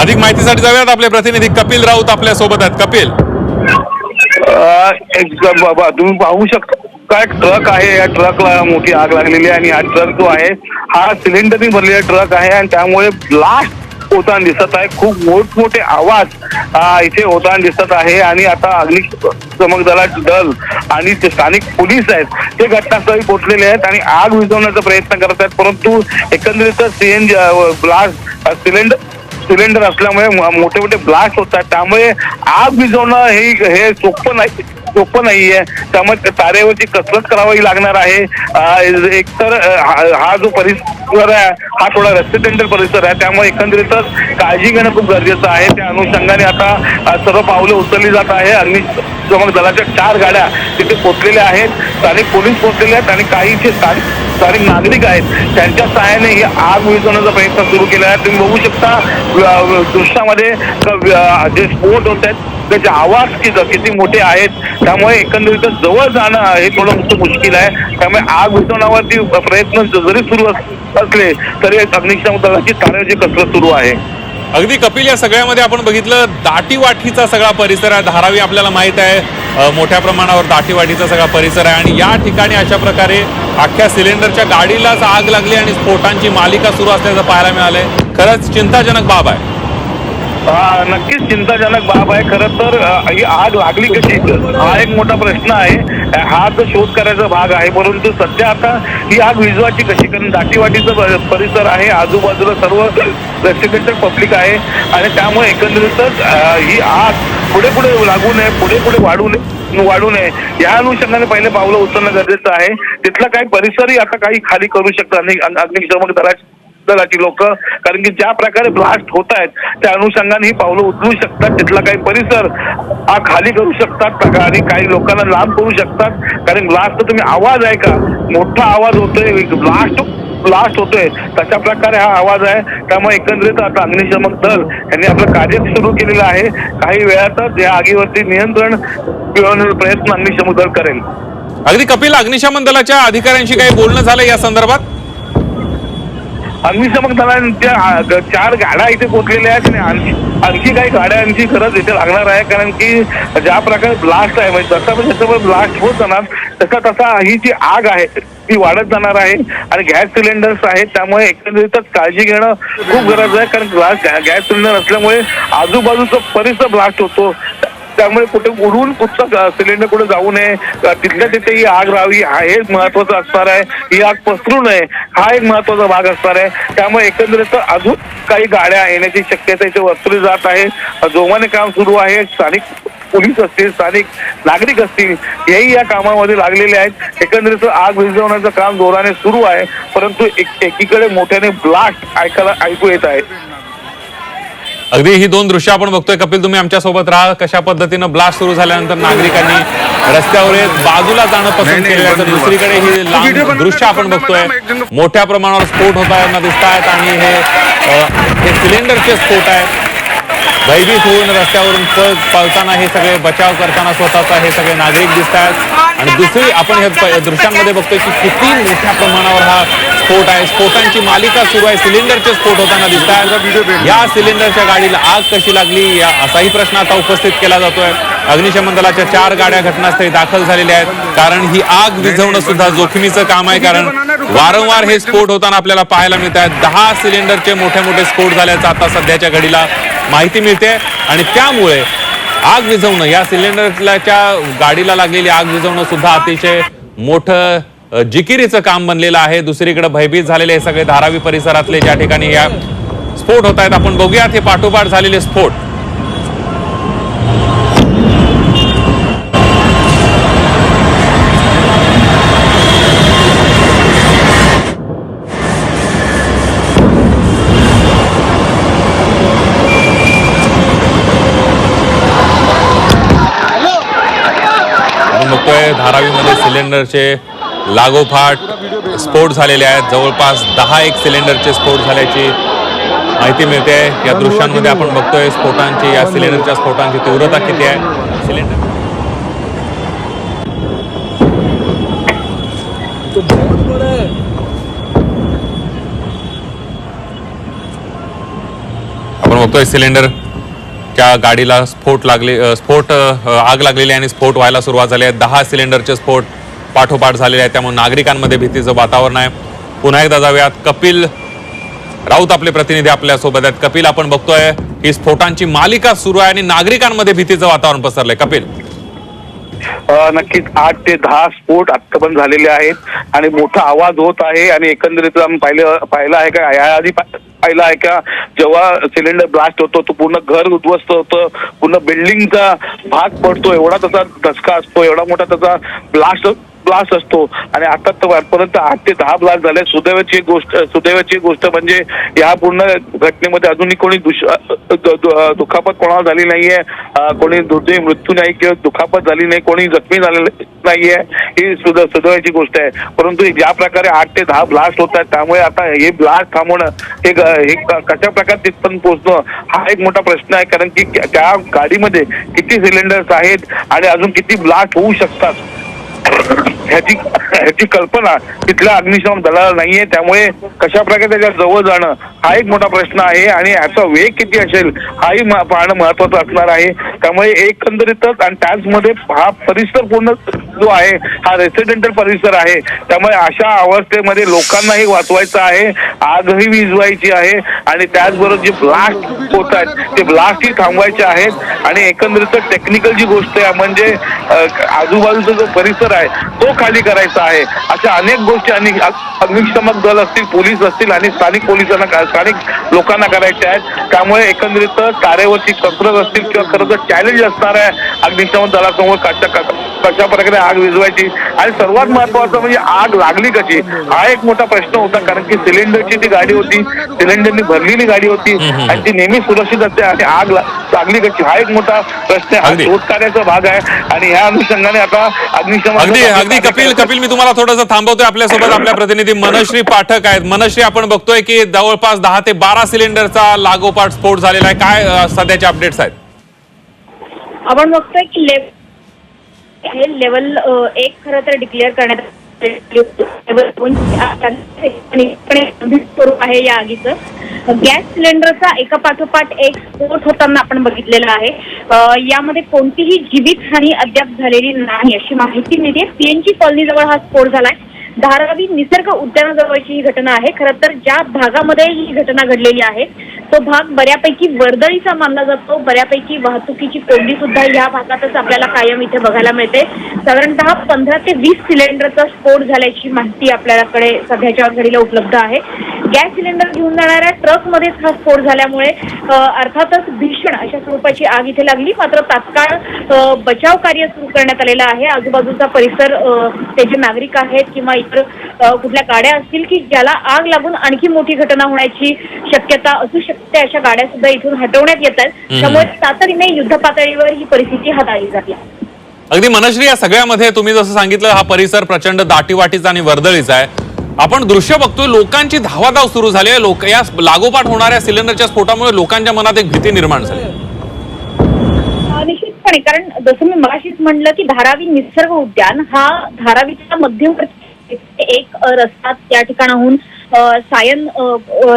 अधिक माहितीसाठी जाऊयात आपले प्रतिनिधी. कपिल राऊत आपल्यासोबत आहेत. कपिल. एकदम बाबा तुम्ही पाहू शकता. काय ट्रक आहे? या ट्रकला मोठी आग लागलेली आहे आणि हा ट्रक जो आहे हा सिलेंडरने भरलेला ट्रक आहे आणि त्यामुळे ब्लास्ट होताना दिसत आहे. खूप मोठमोठे आवाज इथे होताना दिसत आहे आणि आता अग्निशमक दलाचे दल आणि जे स्थानिक पोलीस आहेत ते घटनास्थळी पोहोचलेले आहेत आणि आग विझवण्याचा प्रयत्न करत आहेत. परंतु एकंदरीतच सीएन ब्लास्ट सिलेंडर सिलेंडर असल्यामुळे मोठे मोठे ब्लास्ट होतात. त्यामुळे आग विझवणं हे हे सोपं नाही सोपं नाहीये. त्यामुळे तारेवरची कसरत करावी लागणार आहे. एकतर हा- हा जो परिसर आहे हा थोडा रेसिडेंटल परिसर आहे. त्यामुळे एकंदरीतच काळजी घेणं खूप गरजेचं आहे. त्या अनुषंगाने आता सर्व पावलं उचलली जात आहे. अग्निशमक दलाच्या चार गाड्या तिथे पोचलेल्या आहेत. स्थानिक पोलीस पोहोचलेले आहेत आणि काही जे स्थानिक सारे नागरिक आहेत त्यांच्या सहाय्याने ही आग विझवण्याचा प्रयत्न सुरू केला आहे. तुम्ही बघू शकता दृश्यामध्ये जे स्फोट होत आहेत त्याचे आवाज किती किती मोठे आहेत त्यामुळे एकंदरीत जवळ जाणं हे थोडं मुश्किल आहे. त्यामुळे आग विझवण्यावरती प्रयत्न जरी सुरू अस- असले तरी अग्निशमन दलाची तारेची कसरत सुरू आहे. अगदी कपिल या सगळ्यामध्ये आपण बघितलं दाटीवाठीचा सगळा परिसर आहे. धारावी आपल्याला माहीत आहे. मोठ्या प्रमाणावर दाटीवाठीचा सगळा परिसर आहे. आणि या ठिकाणी अशा प्रकारे अख्ख्या सिलेंडरच्या गाडीलाच आग लागली आणि स्फोटांची मालिका सुरू असल्याचं पाहायला मिळालंय. खरंच चिंताजनक बाब आहे. हा, नक्कीच चिंताजनक बाब आहे. खरं तर अ, ही आग लागली कशी? हा एक मोठा प्रश्न आहे. हा तर शोध करायचा भाग आहे. परंतु सध्या आता ही आग विजवाची कशी? कारण दाटीवाटीचा प- परिसर आहे. आजूबाजूला सर्व रेसिडेंटल पब्लिक आहे. आणि त्यामुळे एकंदरीतच अ, ही आग पुढे पुढे लागू नये पुढे पुढे वाढू नये वाढू नये. या अनुषंगाने पहिले पावलं उचलणं गरजेचं आहे. तिथला काही परिसरही आता काही खाली करू शकतात अग्निशमक दलाची दलाची लोक. कारण की ज्या प्रकारे ब्लास्ट होत आहेत त्या अनुषंगाने ही पावलं उचलू शकतात. तिथला काही परिसर हा खाली करू शकतात. आणि काही लोकांना लांब करू शकतात. कारण ब्लास्ट तुम्ही आवाज आहे का? मोठा आवाज होतोय. ब्लास्ट ब्लास्ट होतोय. तशा प्रकारे हा आवाज आहे. त्यामुळे एकंदरीत आता अग्निशमक दल यांनी आपलं कार्य सुरू केलेलं आहे. काही वेळातच या आगीवरती नियंत्रण मिळवण्याचा प्रयत्न अग्निशमक दल करेल. अगदी कपिल अग्निशमन दलाच्या अधिकाऱ्यांशी काही बोलणं झालं या संदर्भात? अग्निशमक दलांच्या आ, ग- चार गाड्या इथे पोहोचलेल्या आहेत आणि आणखी आणखी काही गाड्यांची गरज इथे लागणार आहे कारण की ज्या प्रकारे ब्लास्ट आहे म्हणजे जसं जसं ब्लास्ट होत जाणार तसा तसा ही जी आग आहे ती वाढत जाणार आहे. आणि गॅस सिलेंडर्स आहेत त्यामुळे एकंदरीतच काळजी घेणं खूप गरज आहे कारण ग्लास गॅस सिलेंडर असल्यामुळे आजूबाजूचा परिसर ब्लास्ट होतो. त्यामुळे कुठे उडून कुठचा सिलेंडर कुठे जाऊ नये. तिथल्या तिथे ही आग राहावी हा हेच महत्वाचं असणार आहे. ही आग पसरू नये हा एक महत्त्वाचा भाग असणार आहे. त्यामुळे एकंदरीत अजून काही गाड्या येण्याची शक्यता इथे वर्तवली जात आहे. जोमाने काम सुरू आहे. स्थानिक पोलीस असतील स्थानिक नागरिक असतील हेही या कामामध्ये लागलेले आहेत. एकंदरीत आग विझवण्याचं काम जोराने सुरू आहे. परंतु एक- एकीकडे मोठ्याने ब्लास्ट ऐकायला ऐकू येत आहे. अगदी ही दोन दृश्य आपण बघतोय. कपिल तुम्ही आमच्यासोबत राहा. कशा पद्धतीनं ब्लास्ट सुरू झाल्यानंतर नागरिकांनी रस्त्यावर येत बाजूला जाणं पसंत आहे तर दुसरीकडे ही लांब दृश्य आपण बघतोय. मोठ्या प्रमाणावर स्फोट होताना दिसत आहेत आणि हे सिलेंडरचे स्फोट आहेत. भयभीत होऊन रस्त्यावरून पळ पळताना हे सगळे बचाव करताना स्वतःचा हे सगळे नागरिक दिसत आहेत. आणि दुसरी आपण हे दृश्यांमध्ये बघतोय की किती मोठ्या प्रमाणावर हा स्फोट आहे. स्फोटांची मालिका सुरू आहे. सिलेंडरचे स्फोट होताना दिसत आहेत. या सिलेंडरच्या गाडीला आग कशी लागली या असाही प्रश्न आता उपस्थित केला जातोय. अग्निशमन दलाच्या चार गाड्या घटनास्थळी दाखल झालेल्या आहेत. कारण ही आग विझवणं सुद्धा जोखमीचं काम आहे. कारण वारंवार हे स्फोट होताना आपल्याला पाहायला मिळत आहेत. दहा सिलेंडरचे मोठे मोठे स्फोट झाल्याचं आता सध्याच्या घडीला माहिती मिळते. आणि त्यामुळे आग विझवणं या सिलेंडरच्या गाडीला लागलेली आग विझवणं सुद्धा अतिशय मोठं जिकिरीचं काम बनलेलं आहे. दुसरीकडे भयभीत झालेले हे सगळे धारावी परिसरातले ज्या ठिकाणी या स्फोट होत आहेत. आपण बघूयात हे पाठोपाठ झालेले स्फोट. धारावीमध्ये सिलेंडरचे लागोपाठ स्फोट झालेले आहेत. जवळपास दहा एक सिलेंडरचे स्फोट झाल्याची माहिती मिळते. या दृश्यांमध्ये आपण बघतोय स्फोटांची या सिलेंडरच्या स्फोटांची तीव्रता किती आहे? सिलेंडर आपण बघतोय सिलेंडर त्या गाडीला स्फोट लागले स्फोट आग लागलेली आणि स्फोट व्हायला सुरुवात झाली आहे. दहा सिलेंडरचे स्फोट पाठोपाठ झालेले आहेत त्यामुळे नागरिकांमध्ये भीतीचं वातावरण आहे. पुन्हा एकदा जाऊयात. कपिल राऊत आपले प्रतिनिधी आपल्यासोबत आहेत. कपिल आपण बघतोय ही स्फोटांची मालिका सुरू आहे आणि नागरिकांमध्ये भीतीचं वातावरण पसरलंय. कपिल. नक्कीच आठ ते दहा स्फोट आत्तापर्यंत झालेले आहेत आणि मोठा आवाज होत आहे आणि एकंदरीत आम्ही पाहिलं पाहिलं आहे का? याआधी पा- पाहिलं आहे का? जेव्हा सिलेंडर ब्लास्ट होतो तो पूर्ण घर उद्ध्वस्त होतं पूर्ण बिल्डिंगचा भाग पडतो एवढा त्याचा धसका असतो एवढा मोठा त्याचा ब्लास्ट ब्लास्ट असतो आणि आता तर आजपर्यंत आठ ते दहा ब्लास्ट झाले. सुदैवाची एक गोष्ट सुदैवाची एक गोष्ट म्हणजे या पूर्ण घटनेमध्ये अजूनही कोणी दुष दुखापत कोणाला झाली नाहीये. कोणी दुर्दैवी मृत्यू नाही किंवा दुखापत झाली नाही कोणी जखमी झालेलं नाहीये. ही सुद सुदैवाची गोष्ट आहे. परंतु ज्या प्रकारे आठ ते दहा ब्लास्ट होत आहेत त्यामुळे आता हे ब्लास्ट थांबवणं हे कशा प्रकारे तिथपर्यंत पोहोचणं हा एक मोठा प्रश्न आहे. कारण की त्या गाडीमध्ये किती सिलेंडर्स आहेत आणि अजून किती ब्लास्ट होऊ शकतात? ह्याची ह्याची कल्पना तिथल्या अग्निशमन दलाला नाहीये. त्यामुळे कशा प्रकारे त्याच्याजवळ जाणं हा एक मोठा प्रश्न आहे आणि याचा वेग किती असेल हाही पाहणं महत्वाचं असणार आहे. त्यामुळे एकंदरीतच आणि त्याचमध्ये हा परिसर पूर्ण जो आहे हा रेसिडेंटल परिसर आहे. त्यामुळे अशा अवस्थेमध्ये लोकांनाही वाचवायचं आहे आगही विजवायची आहे आणि त्याचबरोबर जे ब्लास्ट होत आहेत ते ब्लास्टही थांबवायचे आहेत. आणि एकंदरीत टेक्निकल जी गोष्ट आहे म्हणजे आजूबाजूचा जो परिसर आहे. तो खाली करायचा आहे. अशा अनेक गोष्टी आणि अग्निशमक दल असतील पोलीस असतील आणि स्थानिक पोलिसांना स्थानिक लोकांना करायच्या आहेत. त्यामुळे एकंदरीत कार्यावरची कसरत असतील किंवा खरं तर चॅलेंज असणार आहे अग्निशमन दलासमोर कशा कशा प्रकारे आग विझवायची? आणि सर्वात महत्वाचं म्हणजे आग लागली कशी? हा एक मोठा प्रश्न होता कारण की सिलेंडरची ती गाडी होती सिलेंडरनी भरलेली गाडी होती आणि ती नेहमी सुरक्षित असते आणि आग लागली कशी? हा एक मोठा प्रश्न आहे. अगदी. हा शोधकार्याचा भाग आहे. आणि ह्या अनुषंगाने आता अग्निशमन अगदी अगदी. कपिल कार्य कपिल मी तुम्हाला थोडंसं थांबवतोय. आपल्यासोबत आपल्या प्रतिनिधी मनश्री पाठक आहेत. मनश्री आपण बघतोय की जवळपास दहा ते बारा सिलेंडरचा लागोपाठ स्फोट झालेला आहे. काय सध्याचे अपडेट्स आहेत? आपण बघतोय की हे लेवल एक खरं तर डिक्लेअर करण्यात लेवल दोन स्वरूप आहे या आगीचं. गॅस सिलेंडरचा एका पाठोपाठ एक स्फोट होताना आपण बघितलेला आहे. यामध्ये कोणतीही जीवितहानी अद्याप झालेली नाही अशी माहिती मिळते. सीएनजी कॉलनी जवळ हा स्फोट झालाय. धारावी निसर्ग उद्यानाजवळची ही घटना आहे. खरं तर ज्या भागामध्ये ही घटना घडलेली आहे तो भाग बऱ्यापैकी वर्दळीचा मानला जातो. बऱ्यापैकी वाहतुकीची कोंडी सुद्धा या भागातच आपल्याला कायम इथे बघायला मिळते. साधारणतः पंधरा ते वीस सिलेंडरचा स्फोट झाल्याची माहिती आपल्याकडे सध्याच्या घडीला उपलब्ध आहे. गॅस सिलेंडर घेऊन जाणाऱ्या ट्रकमध्येच हा स्फोट झाल्यामुळे अर्थातच भीषण अशा स्वरूपाची आग इथे लागली. मात्र तात्काळ बचाव कार्य सुरू करण्यात आलेलं आहे. आजूबाजूचा परिसर ते जे नागरिक आहेत किंवा इतर कुठल्या गाड्या असतील की ज्याला आग लागून आणखी मोठी घटना होण्याची शक्यता असू शकते. अशा गाड्या सुद्धा इथून हटवण्यात येत आहेत हम्म. त्यामुळे तातडीने युद्ध पातळीवर ही परिस्थिती हाताळली जाते. अगदी मनश्री या सगळ्यामध्ये तुम्ही जसं सांगितलं हा परिसर प्रचंड दाटीवाटीचा आणि वर्दळीचा आहे. आपण दृश्य बघतोय लोकांची धावाधाव सुरू झाली आहे. लोक या लागोपाठ होणाऱ्या सिलेंडरच्या स्फोटामुळे लोकांच्या मनात एक भीती निर्माण झाली निश्चितपणे कारण जसं मी मगाशीच म्हणलं की धारावी निसर्ग उद्यान हा धारावीच्या मध्यवर्ती एक रस्ता त्या ठिकाणाहून सायन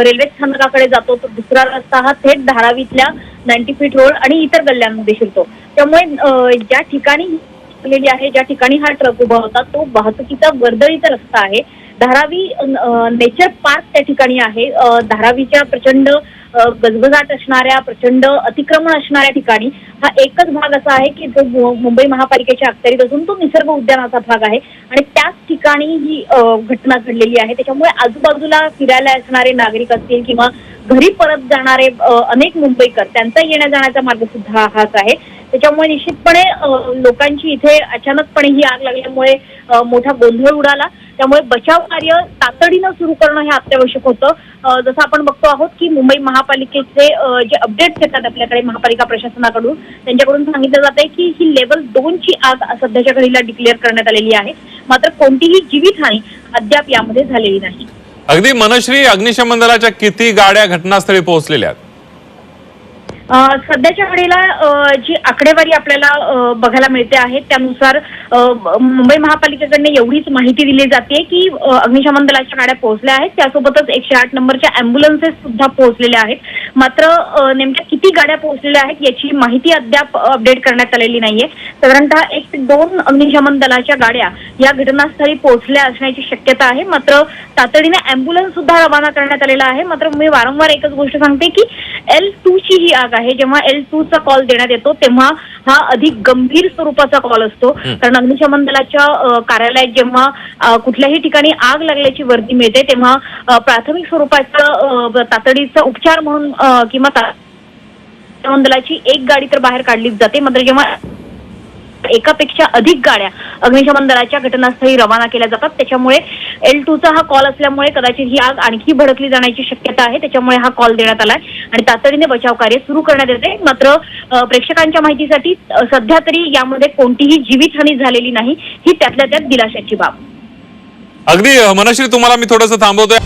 रेल्वे स्थानकाकडे जातो तर दुसरा रस्ता हा थेट धारावीतल्या नाईन्टी फीट रोड आणि इतर गल्ल्यांमध्ये शिरतो. त्यामुळे ज्या ठिकाणी आहे ज्या ठिकाणी हा ट्रक उभा होता तो वाहतुकीचा वर्दळीचा रस्ता आहे. धारावी नेचर पार्क त्या ठिकाणी आहे. धारावीच्या प्रचंड गजबजाट असणाऱ्या प्रचंड अतिक्रमण असणाऱ्या ठिकाणी हा एकच भाग असा आहे की जो मुंबई महापालिकेच्या अखत्यारीत असून तो निसर्ग उद्यानाचा भाग आहे. आणि त्याच ठिकाणी ही घटना घडलेली आहे. त्याच्यामुळे आजूबाजूला फिरायला असणारे नागरिक असतील किंवा घरी परत जाणारे अनेक मुंबईकर त्यांचा येण्या जाण्याचा मार्ग सुद्धा हाच आहे. त्याच्यामुळे निश्चितपणे लोकांची इथे अचानकपणे ही आग लागल्यामुळे मोठा गोंधळ उडाला. त्यामुळे बचाव कार्य तातडीनं सुरू करणं हे अत्यावश्यक होतं. जसं आपण बघतो आहोत की मुंबई महापालिकेचे जे अपडेट्स येतात आपल्याकडे महापालिका प्रशासनाकडून त्यांच्याकडून सांगितलं जात आहे की ही लेवल दोनची आग सध्याच्या घडीला डिक्लेअर करण्यात आलेली आहे. मात्र कोणतीही जीवितहानी अद्याप यामध्ये झालेली नाही. अगदी मनश्री अग्निशमन दलाच्या किती गाड्या घटनास्थळी पोहोचलेल्या आहेत? सध्याच्या वेळेला जी आकडेवारी आपल्याला अ, बघायला मिळते आहे त्यानुसार अ, मुंबई महापालिकेकडनं एवढीच माहिती दिली जाते की अग्निशमन दलाच्या गाड्या पोहोचल्या आहेत. त्यासोबतच एकशे आठ नंबरच्या अँब्युलन्सेस सुद्धा पोहोचलेल्या आहेत. मात्र नेमक्या किती गाड्या पोहोचलेल्या आहेत याची माहिती अद्याप अपडेट करण्यात आलेली नाहीये. साधारणतः एक ते दोन अग्निशमन दलाच्या गाड्या या घटनास्थळी पोहोचल्या असण्याची शक्यता आहे. मात्र तातडीने अँब्युलन्स सुद्धा रवाना करण्यात आलेला आहे. मात्र मी वारंवार एकच गोष्ट सांगते की एल टू ची ही आग आहे. जेव्हा एल टू चा कॉल देण्यात येतो तेव्हा हा अधिक गंभीर स्वरूपाचा कॉल असतो. कारण अग्निशमन दलाच्या कार्यालयात जेव्हा कुठल्याही ठिकाणी आग लागल्याची वर्दी मिळते तेव्हा प्राथमिक स्वरूपाचा तातडीचा उपचार म्हणून किंवा ता- दलाची एक गाडी तर बाहेर काढलीच जाते. मात्र जेव्हा एकापेक्षा अधिक गाड्या अग्निशमन दलाच्या घटनास्थळी रवाना केल्या जातात त्याच्यामुळे एल चा हा कॉल असल्यामुळे कदाचित ही आग आणखी भडकली जाण्याची शक्यता आहे. त्याच्यामुळे हा कॉल देण्यात आलाय आणि तातडीने बचाव कार्य सुरू करण्यात येते. मात्र प्रेक्षकांच्या माहितीसाठी सध्या तरी यामध्ये कोणतीही जीवितहानी झालेली नाही. ही त्यातल्या त्यात दिलाशाची बाब. अगदी मनश्री तुम्हाला मी थोडंसं थांबवतोय.